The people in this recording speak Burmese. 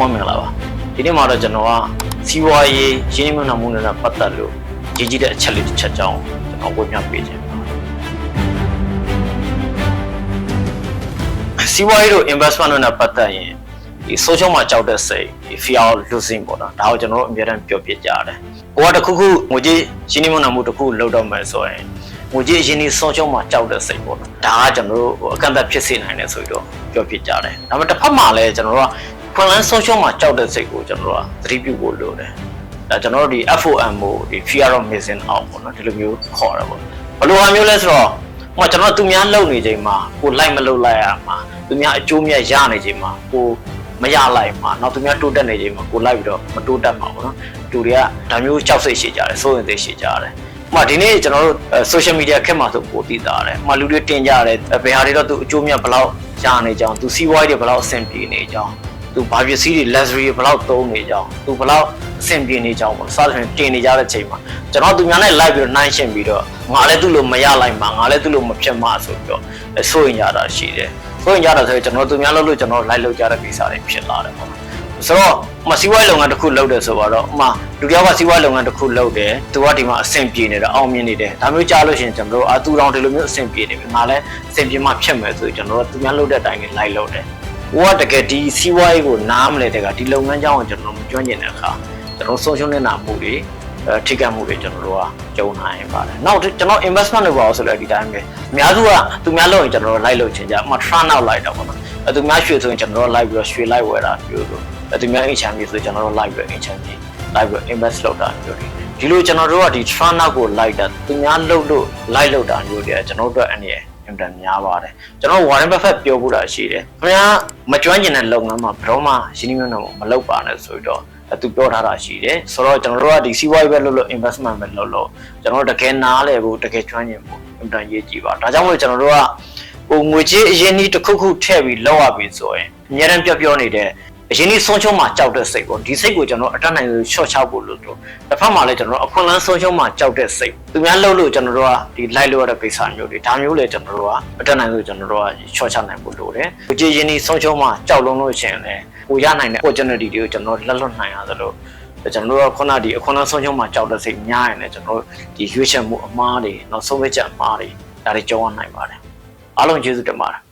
လုံးပဲမင်္ဂလာပါဒီနေ့မှာတော့ကျွန်တော်ကစီးပွားရေးရင်းနှီးမြှုပ်နှံမှုနဲ့ပတ်သက်လို့ကြီးကြီးတဲ့အချက်လေးတစ်ချက်ကြောင်းကျွန်တော်ဝေမျှပေးခြင်းပါစီးပွားရေးတို့ investment တို့နဲ့ပတ်သက်ရင်ဒီ social မှာကြောက်တဲ့စိတ်ဒီ fear of losing ပေါ့နော်ဒါကိုကျွန်တော်တို့အများအားပြောပြကြရတယ်။ကိုကတစ်ခုခုငွေကြေးရင်းနှီးမြှုပ်နှံမှုတစ်ခုလုပ်တော့မယ်ဆိုရင်ငွေကြေးရင်းနှီး social မှာကြောက်တဲ့စိတ်ပေါ့နော်ဒါကကျွန်တော်တို့အကန့်အသတ်ဖြစ်စေနိုင်တယ်ဆိုပြီးတော့ပြောပြကြတယ်။ဒါပေမဲ့တစ်ဖက်မှာလည်းကျွန်တော်တို့က ခွန်လန်းဆုံးရှုံးမှာကြောက်တဲ့စိတ်ကိုကျွန်တော်တို့ကသတိပြုဖို့လိုတယ်။ဒါကျွန်တော်တို့ဒီ FOM ကိုဒီ fear of missing out ပေါ့နော်ဒီလိုမျိုးခေါ်တာပေါ့။ဘယ်လိုဟာမျိုးလဲဆိုတော့ဟိုကျွန်တော်တို့သူများလုံနေချိန်မှာကိုလိုက်မလုံလိုက်ရမှာသူများအကျိုးမြတ်ရနေချိန်မှာကိုမရလိုက်မှာနောက်သူများတိုးတက်နေချိန်မှာကိုလိုက်ပြီးတော့မတိုးတက်မှာပေါ့နော်။သူတွေကဒါမျိုးကြောက်စိတ်ရှိကြတယ်စိုးရင်စိတ်ရှိကြတယ်။မှဒီနေ့ကျွန်တော်တို့ social media ခက်မှာဆိုပိုတည်တာတယ်။မှလူတွေတင်ကြတယ်ဘယ်ဟာတွေတော့သူအကျိုးမြတ်ဘယ်လောက်ရနေကြအောင်သူစီးပွားရေးတွေဘယ်လောက်အဆင်ပြေနေကြအောင် သူဘာပစ္စည်းတွေ luxury ဘယ်လောက်သုံးနေကြအောင်သူဘယ်လောက်အဆင်ပြေနေကြအောင်ပေါ့စသဖြင့်တင်နေကြတဲ့ချိန်မှာကျွန်တော်သူများနဲ့ live ပြီးတော့နှိုင်းရှင်းပြီးတော့ငါလည်းသူ့လိုမရလိုက်မှာငါလည်းသူ့လိုမဖြစ်မှာဆိုပြီးတော့စိုးရင်ရတာရှိတယ်စိုးရင်ရတာဆိုရင်ကျွန်တော်သူများလုပ်လို့ကျွန်တော် live လုပ်ကြတဲ့ကိစ္စတွေဖြစ်လာတယ်ပေါ့ဆိုတော့မစီးပွားရေးလုပ်ငန်းတစ်ခုလုပ်တယ်ဆိုတော့အမှလူတယောက်ကစီးပွားရေးလုပ်ငန်းတစ်ခုလုပ်တယ်သူကဒီမှာအဆင်ပြေနေတယ်အောင်မြင်နေတယ်ဒါမျိုးကြားလို့ရှိရင်ကျွန်တော်တို့အတူတောင်ဒီလိုမျိုးအဆင်ပြေနေပြီငါလည်းအဆင်ပြေမှဖြစ်မယ်ဆိုရင်ကျွန်တော်တို့သူများလုပ်တဲ့အတိုင်းလေး live လုပ်တယ် ဟိုကတကယ်ဒီစီးပွားရေးကိုနားမလဲတဲ့ကဒီလုပ်ငန်းကြောင်းကိုကျွန်တော်တို့မကျွမ်းကျင်တဲ့အခါကျွန်တော်ဆုံးရှုံးနေတာမှုတွေအဲထိခိုက်မှုတွေကျွန်တော်တို့ကကြုံနိုင်ပါတယ်။နောက်ကျွန်တော် investment တွေပါအောင်ဆိုလည်းဒီတိုင်းပဲ။အများစုကသူများလုပ်ရင်ကျွန်တော်တို့ live လုပ်ချင်ကြ။အမှ turn out လိုက်တော့ပေါ့နော်။အဲသူများရွှေဆိုရင်ကျွန်တော်တို့ live ပြီးတော့ရွှေ live ဝယ်တာမျိုးလို့အဲသူများ HM ဆိုကျွန်တော်တို့ live ပြီး HM live ပြီး invest လုပ်တာမျိုးတွေဒီလိုကျွန်တော်တို့ကဒီ turn out ကို live တာသူများလုပ်လို့ live လုပ်တာမျိုးတွေကျွန်တော်တို့အနေနဲ့ အင်တန်များပါတယ်ကျွန်တော် Warren Buffett ပြောဖို့တာရှိတယ်ခင်ဗျာမကျွမ်းကျင်တဲ့လုပ်ငန်းမှာဘယ်တော့မှရင်းနှီးမြှုပ်နှံမှုမလုပ်ပါနဲ့ဆိုတော့သူပြောထားတာရှိတယ်ဆိုတော့ကျွန်တော်တို့ကဒီစီးပွားရေးပဲလုပ်လို့ investment ပဲလုပ်လို့ကျွန်တော်တို့တကယ်နားလည်ဖို့တကယ်ကျွမ်းကျင်ဖို့အင်တန်ရေးကြည့်ပါဒါကြောင့်မို့ကျွန်တော်တို့ကဟိုငွေကြေးအရင်ကြီးတစ်ခုခုထည့်ပြီးလောက်ရပြီဆိုရင်အများအားပြောပြောနေတဲ့ အရင်ကြီးဆုံးချုံးမှကြောက်တဲ့စိတ်ပေါ့ဒီစိတ်ကိုကျွန်တော်အတတ်နိုင်လို့ရှော့ချဖို့လို့တော့တစ်ဖက်မှာလည်းကျွန်တော်အခွင့်အလမ်းဆုံးချုံးမှကြောက်တဲ့စိတ်သူများလှုပ်လို့ကျွန်တော်တို့ကဒီ live လို့ရတဲ့ကိစ္စမျိုးတွေဒါမျိုးလည်းကျွန်တော်တို့ကအတတ်နိုင်လို့ကျွန်တော်တို့ကရှော့ချနိုင်ဖို့လိုတယ်။ကြည်ရင်ဒီဆုံးချုံးမှကြောက်လုံးလို့ရှိရင်လည်းကိုရနိုင်တဲ့ opportunity တွေကိုကျွန်တော်လက်လွတ်နိုင်ရသလိုကျွန်တော်တို့ကခုနဒီအခွင့်အလမ်းဆုံးချုံးမှကြောက်တဲ့စိတ်များရင်လည်းကျွန်တော်တို့ဒီရွေးချယ်မှုအမားတွေနောက်ဆုံးဖြတ်ချက်အမားတွေဒါတွေကြောင်းနိုင်ပါတယ်။အားလုံးကျေးဇူးတင်ပါတယ်